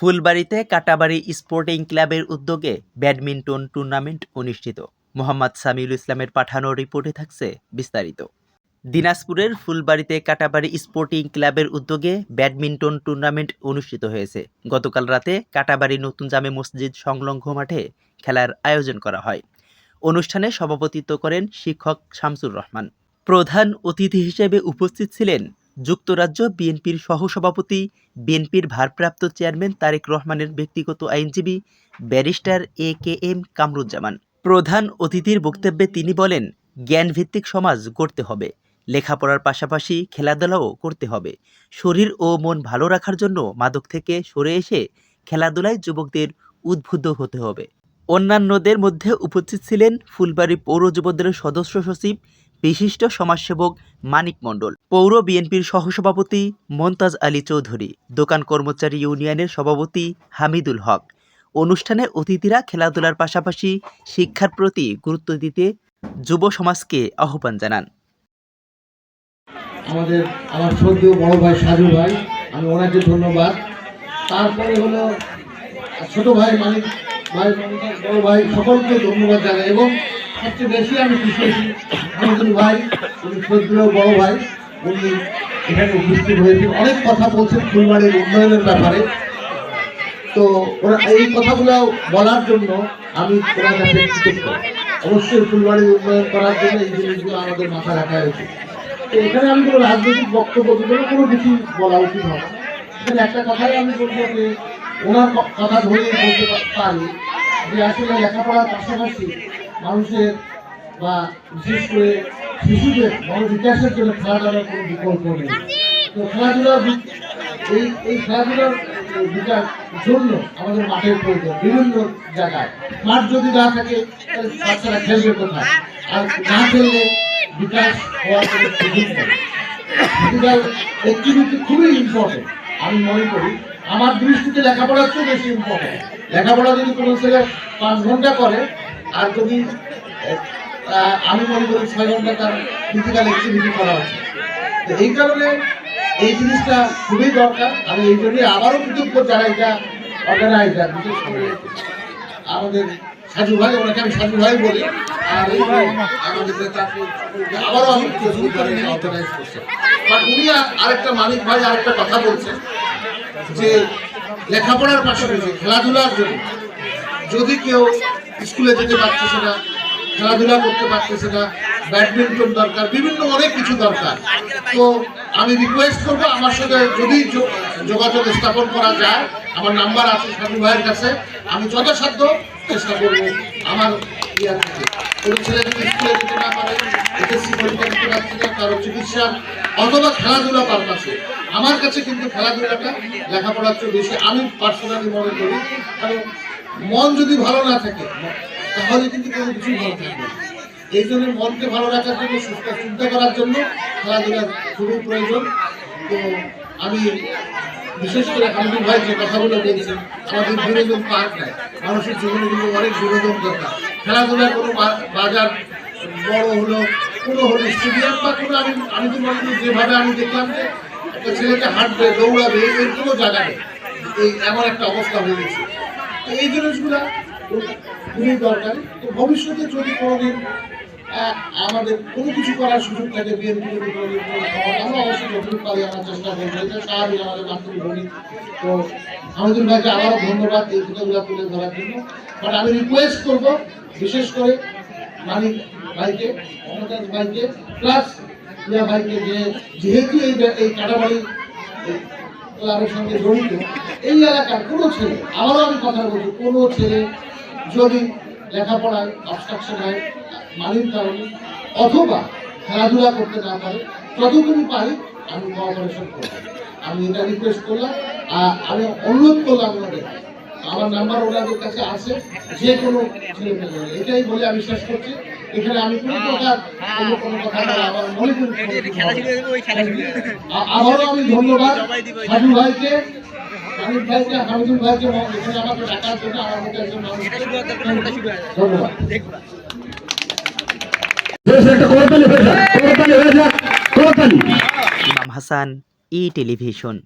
ফুলবাড়িতে Katabari sporting ক্লাবের উদ্যোগে badminton tournament অনুষ্ঠিত। মোহাম্মদ সামিউল ইসলামের পাঠানো রিপোর্টে থাকছে বিস্তারিত। দিনাজপুরের ফুলবাড়িতে কাটাবাড়ি স্পোর্টিং ক্লাবের উদ্যোগে ব্যাডমিন্টন টুর্নামেন্ট অনুষ্ঠিত হয়েছে। গতকাল রাতে কাটাবাড়ি নতুন জামে মসজিদ সংলগ্ন মাঠে খেলার আয়োজন করা হয়। অনুষ্ঠানে সভাপতিত্ব করেন শিক্ষক শামসুর রহমান। প্রধান অতিথি হিসেবে উপস্থিত ছিলেন যুক্তরাজ্য বিএনপির সহসভাপতি, বিএনপির ভারপ্রাপ্ত চেয়ারম্যান তারেক রহমানের ব্যক্তিগত আইনজীবী barrister A K M Kamruzzaman. প্রধান অতিথির বক্তব্যে তিনি বলেন, জ্ঞানভিত্তিক সমাজ গড়তে হবে, লেখাপড়ার পাশাপাশি খেলাধুলাও করতে হবে। শরীর ও মন ভালো রাখার জন্য মাদক থেকে সরে এসে খেলাধুলায় যুবকদের উদ্বুদ্ধ হতে হবে। অন্যান্যদের মধ্যে উপস্থিত ছিলেন ফুলবাড়ি পৌর যুবদলের সদস্য সচিব বিশিষ্ট সমাজসেবক মানিক মণ্ডল, পৌর বিএনপির সহসভাপতি মন্তাজ আলী চৌধুরী, দোকান কর্মচারী ইউনিয়নের সভাপতি হামিদুল হক। অনুষ্ঠানে অতিথিরা খেলাধুলার পাশাপাশি শিক্ষার প্রতি গুরুত্ব দিতে যুব সমাজকে আহ্বান জানান। আমাদের আমার শ্রদ্ধেয় বড় ভাই সাজু ভাই, আমি ওনাকে ধন্যবাদ। তারপরে হলো ছোট ভাই ভাই বড় ভাই, সকলকে ধন্যবাদ জানাই এবং সবচেয়ে বেশি আমি খুশি হয়েছি। ভাই, উনি শ্রদ্ধেয় বড় ভাই, উনি এখানে উপস্থিত হয়েছেন। অনেক কথা বলছেন ফুলবাড়ির উন্নয়নের ব্যাপারে। তো ওরা এই কথাগুলো বলার জন্য আমি ওনার কাছে অবশ্যই ফুলবাড়ির উন্নয়ন করার জন্য এই জিনিসগুলো আমাদের মাথায় রাখা উচিত। তো এখানে আমি কোনো রাজনৈতিক বক্তব্য দিব কোনো কিছু বলা উচিত হবে এখানে একটা কথাই আমি বলব যে, ওনার কথা ধরেই বলতে পারি যে, আসলে লেখাপড়ার পাশাপাশি মানুষের বা বিশেষ করে শিশুদের মন বিকাশের জন্য খেলাধুলার কোনো বিকল্প নেই। তো খেলাধুলার বি- এই এই খেলাধুলার বিকাশ জন্য আমাদের মাঠের প্রয়োজন বিভিন্ন জায়গায়। মাঠ যদি না থাকে, তাহলে বাচ্চারা খেলবে কোথায়? আর না খেললে বিকাশ হওয়ার কোনো সুযোগ নেই। অ্যাক্টিভিটি খুবই ইম্পর্টেন্ট আমি মনে করি, আমার দৃষ্টিতে লেখাপড়ার চেয়ে বেশি ইম্পর্টেন্ট লেখাপড়া যদি কোনো ছেলে পাঁচ ঘণ্টা করে আর যদি আমি মনে করি ছয় ঘণ্টা তার ফিজিক্যাল অ্যাক্টিভিটি করা উচিত। তো এই কারণে এই জিনিসটা খুবই দরকার। আমি এই জন্যই আবারও কৃতজ্ঞ যারা এটা অর্গানাইজার বিশেষ করে আমাদের সাজু ভাই, ওনাকে আমি সাজু ভাই বলি। আর আমাদের আবারও আমি অর্গানাইজ করছে। বাট উনি আরেকটা মালিক ভাই আরেকটা কথা বলছেন যে লেখাপড়ার পাশাপাশি খেলাধুলার জন্য যদি কেউ স্কুলে যেতে পারতেছে না, খেলাধুলা করতে পারতেছে না, ব্যাডমিন্টন দরকার, বিভিন্ন অনেক কিছু দরকার। তো আমি রিকোয়েস্ট করব আমার সাথে যদি যোগাযোগ স্থাপন করা যায়, আমার নাম্বার আছে সাজু ভাইয়ের কাছে, আমি যথাসাধ্য চেষ্টা করব আমার ইয়ার থেকে। কোনো ছেলে যদি স্কুলে যেতে না পারে এসএসসি পরীক্ষা দিতে পারছে না, কারও চিকিৎসা অথবা খেলাধুলা পারপাসে, আমার কাছে কিন্তু খেলাধুলাটা লেখাপড়ার চেয়ে বেশি, আমি পার্সোনালি মনে করি, কারণ মন যদি ভালো না থাকে, তাহলে কিন্তু কোনো কিছুই ভালো থাকবে এই জন্য মনকে ভালো রাখার জন্য, সুস্থ চিন্তা করার জন্য খেলাধুলার খুবই প্রয়োজন। তো আমি বিশেষ করে হামিদুল ভাই যে কথাগুলো বলছেন, আমাদের বিনোদন পার্ক নাই। মানুষের জীবনে কিন্তু অনেক বিনোদন দরকার। খেলাধুলার কোনো বাজার বড় হলো, কোনো হলো স্টেডিয়াম বা কোনো আমি আমি তো মনে করি যেভাবে আমি দেখলাম যে একটা ছেলেকে হাঁটবে, দৌড়াবে, এর কোনো জায়গা নেই। এই এমন একটা অবস্থা হয়ে গেছে। এই জিনিসগুলো খুবই দরকার। তো ভবিষ্যতে যদি কোনোদিন আমাদের কোনো কিছু করার সুযোগ থাকে, বিএনপি আমরা অবশ্যই আমার চেষ্টা করব। আমাদের তো ভাইকে আবারও ধন্যবাদ এই কথাগুলো তুলে ধরার জন্য। বাট আমি রিকোয়েস্ট করব, বিশেষ করে মানিক ভাইকে অমরদাস ভাইকে প্লাস ইয়া ভাইকে যে, যেহেতু এই এই কাটাবাড়ি ক্লাবের সঙ্গে জড়িত, এই এলাকার কোনো ছেলে, আবারও আমি কথা বলছি, কোনো ছেলে যদি লেখাপড়ায় অবস্ট্রাকশন হয় মানির কারণে, অথবা খেলাধুলা করতে না পারে, যতটুকু পারি আমি কোঅপারেশন করব। আমি এটা রিকোয়েস্ট করলাম, আর আমি অনুরোধ করলাম ওনাদের আমার নাম্বার ওনাদের কাছে আছে, যে কোনো ছেলে এটাই বলে আমি শেষ করছি। এখানে আমি কোনো প্রকার অন্য কোনো কথা বলা আমার মনে করি আবারও আমি ধন্যবাদ ভাইকে হামিদ ভাইকে হামিদুল ভাইকে এখানে আমাকে ডাকার জন্য আমার মতো একজন ধন্যবাদ। দেশে একটা করতালি হয়ে যাক করতালি হয়ে যাক করতালি ইমাম হাসান ই টেলিভিশন।